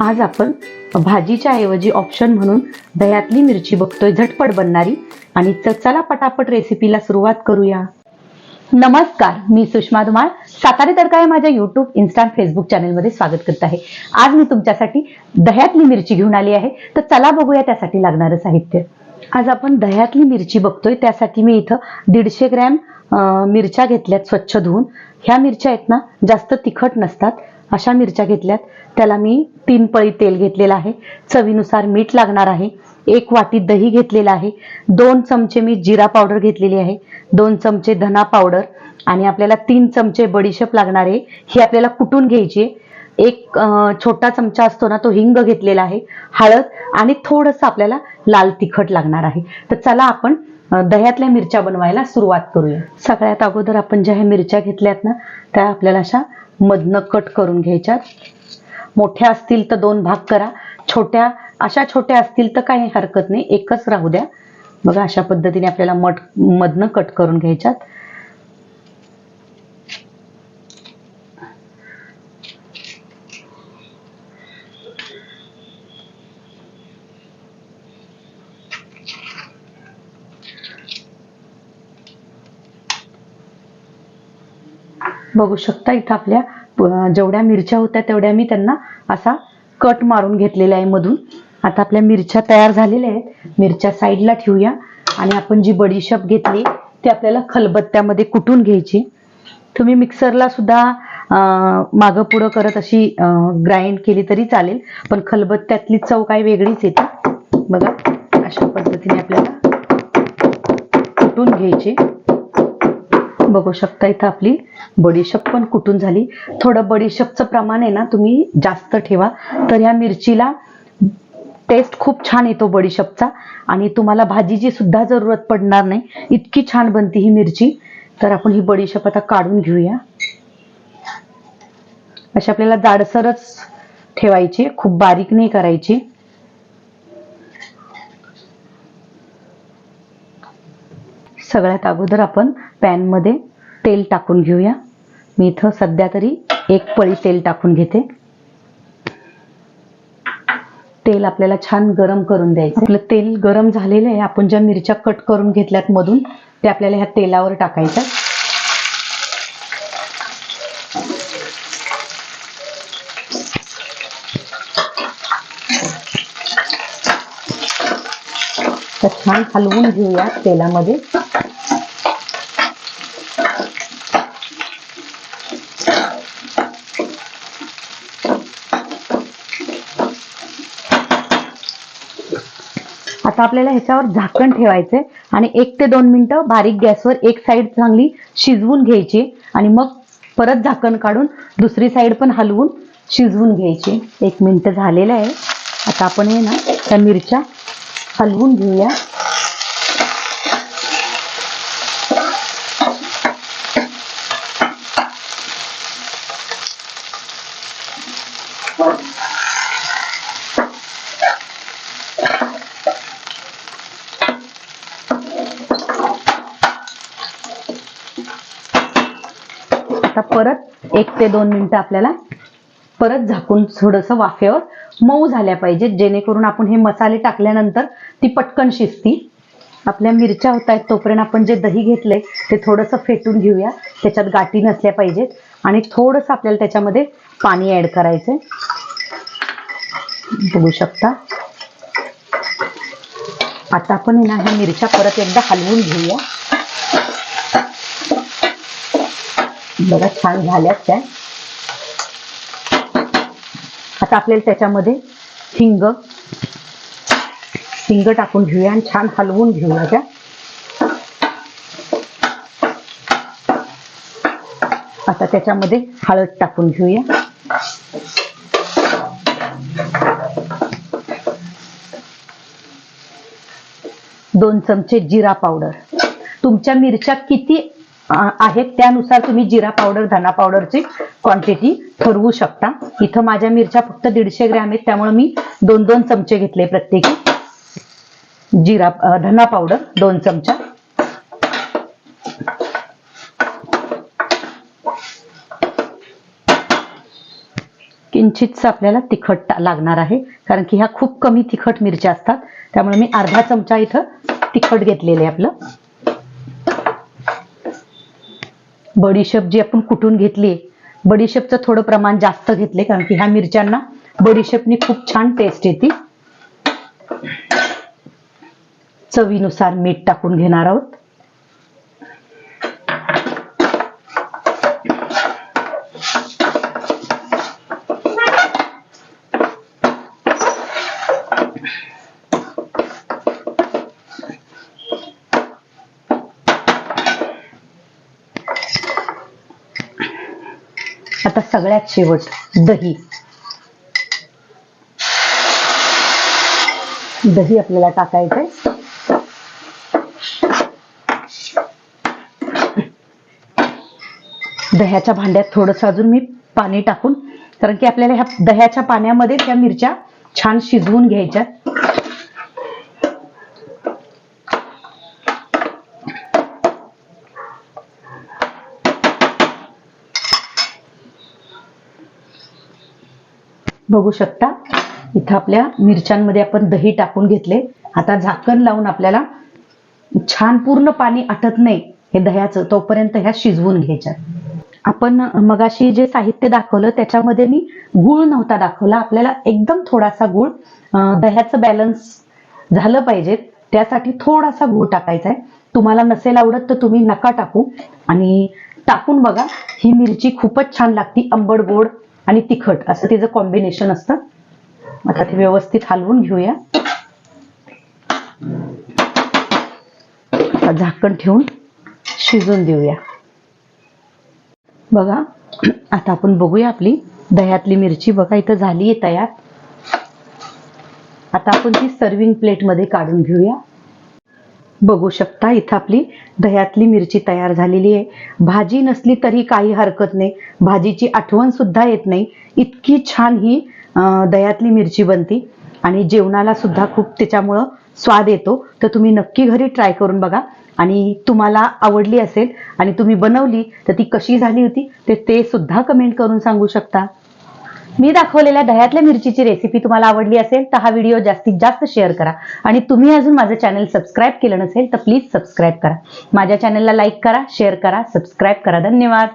आज आपण भाजीच्या ऐवजी ऑप्शन म्हणून दह्यातली मिरची बघतोय झटपट बनणारी. आणि चला पटापट रेसिपीला सुरुवात करूया. नमस्कार मी सुषमा धुमाळ. सातारे तडका या माझ्या युट्यूब इन्स्टा फेसबुक चॅनलमध्ये स्वागत करत आहे. आज मी तुमच्यासाठी दह्यातली मिरची घेऊन आली आहे. तर चला बघूया त्यासाठी लागणारं साहित्य. आज आपण दह्यातली मिरची बघतोय. त्यासाठी मी इथं दीडशे ग्रॅम मिरच्या घेतल्यात स्वच्छ धुवून. ह्या मिरच्या आहेत ना जास्त तिखट नसतात. अशा मिरच्या घेतल्यात. त्याला मी तीन पळी तेल घेतलेलं आहे. चवीनुसार मीठ लागणार आहे. एक वाटी दही घेतलेलं आहे. दोन चमचे मी जिरा पावडर घेतलेली आहे. दोन चमचे धना पावडर आणि आपल्याला तीन चमचे बडीशेप लागणार आहे. ही आपल्याला कुटून घ्यायची आहे? एक छोटा चमचा असतो ना तो हिंग घेतलेला आहे. हळद आणि थोडंसं आपल्याला लाल तिखट लागणार आहे. तर चला आपण दह्यातल्या मिरच्या बनवायला सुरुवात करूया. सगळ्यात अगोदर आपण ज्या ह्या मिरच्या घेतल्यात ना त्या आपल्याला अशा मधनं कट करून घ्यायच्यात. मोठ्या असतील तर दोन भाग करा. छोट्या अशा छोट्या असतील तर काही हरकत नाही. एकच राहू द्या. बघा अशा पद्धतीने आपल्याला मठ मधनं कट करून घ्यायच्यात. बघू शकता. इथं आपल्या जेवढ्या मिरच्या होत्या तेवढ्या मी त्यांना असा कट मारून घेतलेला आहे मधून. आता आपल्या मिरच्या तयार झालेल्या आहेत. मिरच्या साईडला ठेवूया. आणि आपण जी बडीशेप घेतली ती आपल्याला खलबत्त्यामध्ये कुटून घ्यायची. तुम्ही मिक्सरला सुद्धा मागं पुढं करत अशी ग्राइंड केली तरी चालेल. पण खलबत्त्यातली चव काय वेगळीच येते. बघा अशा पद्धतीने आपल्याला कुटून घ्यायची. बघू शकता इथं आपली बडीशेप पण कुठून झाली. थोडं बडीशेपचं प्रमाण आहे ना तुम्ही जास्त ठेवा. तर ह्या मिरचीला टेस्ट खूप छान येतो बडीशेपचा आणि तुम्हाला भाजीची सुद्धा जरूरत पडणार नाही. इतकी छान बनते ही मिरची. तर आपण ही बडीशेप आता काढून घेऊया. अशी आपल्याला जाडसरच ठेवायची खूप बारीक नाही करायची. सगळ्यात अगोदर आपण पॅनमध्ये तेल टाकून घेऊया. मी इथं सध्या तरी एक पळी तेल टाकून घेते. तेल आपल्याला छान गरम करून द्यायचं. आपलं तेल गरम झालेलं आहे. आपण ज्या मिरच्या कट करून घेतल्यात मधून ते आपल्याला ह्या तेलावर टाकायच्या. तर छान हलवून घेऊया तेलामध्ये. आता आपल्याला ह्याच्यावर झाकण ठेवायचंय आणि एक ते दोन मिनिटं बारीक गॅसवर एक साईड चांगली शिजवून घ्यायची आणि मग परत झाकण काढून दुसरी साईड पण हलवून शिजवून घ्यायची. एक मिनिट झालेलं आहे. आता आपण हे ना त्या मिरच्या हलवून घेऊया आता परत एक ते दोन मिनिटं आपल्याला परत झाकून थोडंसं वाफेवर मऊ झाल्या पाहिजेत जेणेकरून आपण हे मसाले टाकल्यानंतर ती पटकन शिजती. आपल्या मिरच्या होत आहेत तोपर्यंत आपण जे दही घेतले ते थोडंसं फेटून घेऊया. त्याच्यात गाठी नसल्या पाहिजेत आणि थोडंसं आपल्याला त्याच्यामध्ये पाणी ऍड करायचंय. बघू शकता. आता आपण ना ह्या मिरच्या परत एकदा हलवून घेऊया. बघा छान झाल्यात त्या. आता आपल्याला त्याच्यामध्ये हिंग. हिंग टाकून घेऊया आणि छान हलवून घेऊया त्या. आता त्याच्यामध्ये हळद टाकून घेऊया. दोन चमचे जिरा पावडर. तुमच्या मिरच्या किती आहेत. त्यानुसार तुम्ही जिरा पावडर धना पावडरची क्वांटिटी ठरवू शकता. इथं माझ्या मिरच्या फक्त दीडशे ग्रॅम आहेत. त्यामुळे मी दोन दोन चमचे घेतले प्रत्येकी. जिरा धना पावडर दोन चमचा. किंचितच आपल्याला तिखट लागणार आहे कारण की ह्या खूप कमी तिखट मिरच्या असतात. त्यामुळे मी अर्धा चमचा इथं तिखट घेतलेले आपलं. बडीशेप जी आपण कुठून घेतली बडीशेपचं थोडं प्रमाण जास्त घेतले कारण की ह्या मिरच्यांना बडीशेपनी खूप छान टेस्ट येते. चवीनुसार मीठ टाकून घेणार आहोत. आता सगळ्यात शेवट दही. दही आपल्याला टाकायचंय. दह्याच्या भांड्यात थोडंसं अजून मी पाणी टाकून कारण की आपल्याला ह्या दह्याच्या पाण्यामध्ये त्या मिरच्या छान शिजवून घ्यायच्या बघू शकता. इथं आपल्या मिरच्यांमध्ये आपण दही टाकून घेतले. आता झाकण लावून आपल्याला छान पूर्ण पाणी आटत नाही हे दह्याचं तोपर्यंत ह्या शिजवून घ्यायच्या. आपण मगाशी जे साहित्य दाखवलं त्याच्यामध्ये मी गुळ नव्हता दाखवला. आपल्याला एकदम थोडासा गुळ दह्याचं बॅलन्स झालं पाहिजे. त्यासाठी थोडासा गुळ टाकायचा आहे. तुम्हाला नसेल आवडत तर तुम्ही नका टाकू. आणि टाकून बघा ही मिरची खूपच छान लागती. आंबट गोड आणि तिखट असं तिचं कॉम्बिनेशन असतं आता ते व्यवस्थित हलवून घेऊया. आता झाकण ठेवून शिजून देऊया. बघा आता आपण बघूया आपली दह्यातली मिरची. बघा इथं झाली आहे तयार. आता आपण ती सर्विंग प्लेटमध्ये काढून घेऊया. बघू शकता इथं आपली दह्यातली मिरची तयार झालेली आहे. भाजी नसली तरी काही हरकत नाही. भाजीची आठवण सुद्धा येत नाही. इतकी छान ही दह्यातली मिरची बनती आणि जेवणाला सुद्धा खूप त्याच्यामुळं स्वाद येतो. तर तुम्ही नक्की घरी ट्राय करून बघा. आणि तुम्हाला आवडली असेल आणि तुम्ही बनवली तर ती कशी झाली होती ते ते सुद्धा कमेंट करून सांगू शकता. मी दाखवलेल्या दह्यातल्या मिरचीची रेसिपी तुम्हाला आवडली असेल तर हा व्हिडिओ जास्तीत जास्त शेअर करा. आणि तुम्ही अजून माझं चॅनल सबस्क्राईब केलं नसेल तर प्लीज सबस्क्राईब करा. माझ्या चॅनलला लाईक करा शेअर करा सबस्क्राईब करा. धन्यवाद.